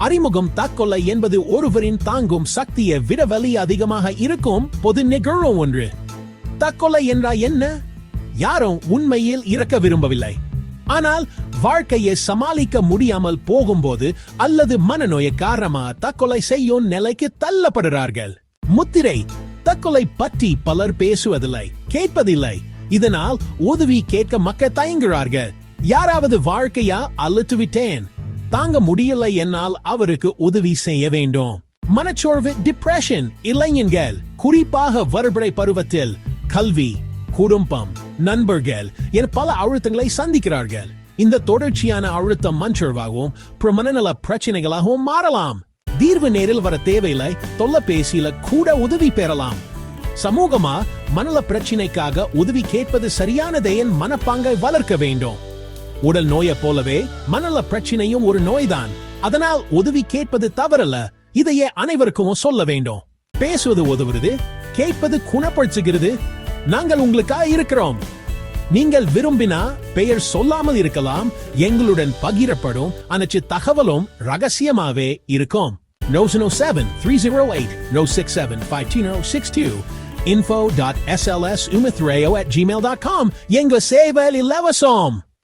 அறிமுகம் தற்கொலை என்பது ஒருவரின் தாங்கும் சக்தியை விட வலி அதிகமாக இருக்கும் பொது நிகழும் ஒன்று. தற்கொலை என்றால் என்ன? யாரும் உண்மையில் இறக்க விரும்பவில்லை. ஆனால் வாழ்க்கையை சமாளிக்க முடியாமல் போகும்போது அல்லது மனநோய காரணமா தற்கொலை செய்யும் நிலைக்கு தள்ளப்படுகிறார்கள் முத்திரை தற்கொலை பற்றி பலர் பேசுவதில்லை கேட்பதில்லை. இதனால் உதவி கேட்க மக்கள் தயங்குகிறார்கள். யாராவது வாழ்க்கையா அழுத்துவிட்டேன் தாங்க முடியலை என்னால் அவருக்கு உதவி செய்ய வேண்டும். மனச்சோர்வு டிப்ரெஷன் இளைஞர்கள் குறிப்பாக வருபடை பருவத்தில் கல்வி குடும்பம் நண்பர்கள் என பல அழுத்தங்களை சந்திக்கிறார்கள். இந்த தொடர்ச்சியான அழுத்தம் மனச்சோர்வாகவும் அப்புறம் மனநல பிரச்சனைகளாகவும் மாறலாம். தீர்வு நேரில் வர தேவையில்லை தொலைபேசியில கூட உதவி பெறலாம். சமூகமா மனநல பிரச்சனைக்காக உதவி கேட்பது சரியானதே என் மனப்பாங்கை வளர்க்க வேண்டும். உடல் நோயை போலவே மனநல பிரச்சனையும் ஒரு நோய்தான். அதனால் உதவி கேட்பது தவறல்ல. இதையே அனைவருக்கும் சொல்ல வேண்டும். பேசுவது உதவுறது கேட்பது குணப்படுத்துகிறது. நாங்கள் உங்களுக்காக இருக்கிறோம். நீங்கள் விரும்பினா பெயர் சொல்லாமல் இருக்கலாம் எங்களுடன் பகிரப்படும் அனைத்து தகவலும் ரகசியமாவே இருக்கும். No no seven three eight eight no six seven five two no six two at gmail.com எங்க சேவல் இலவசம்.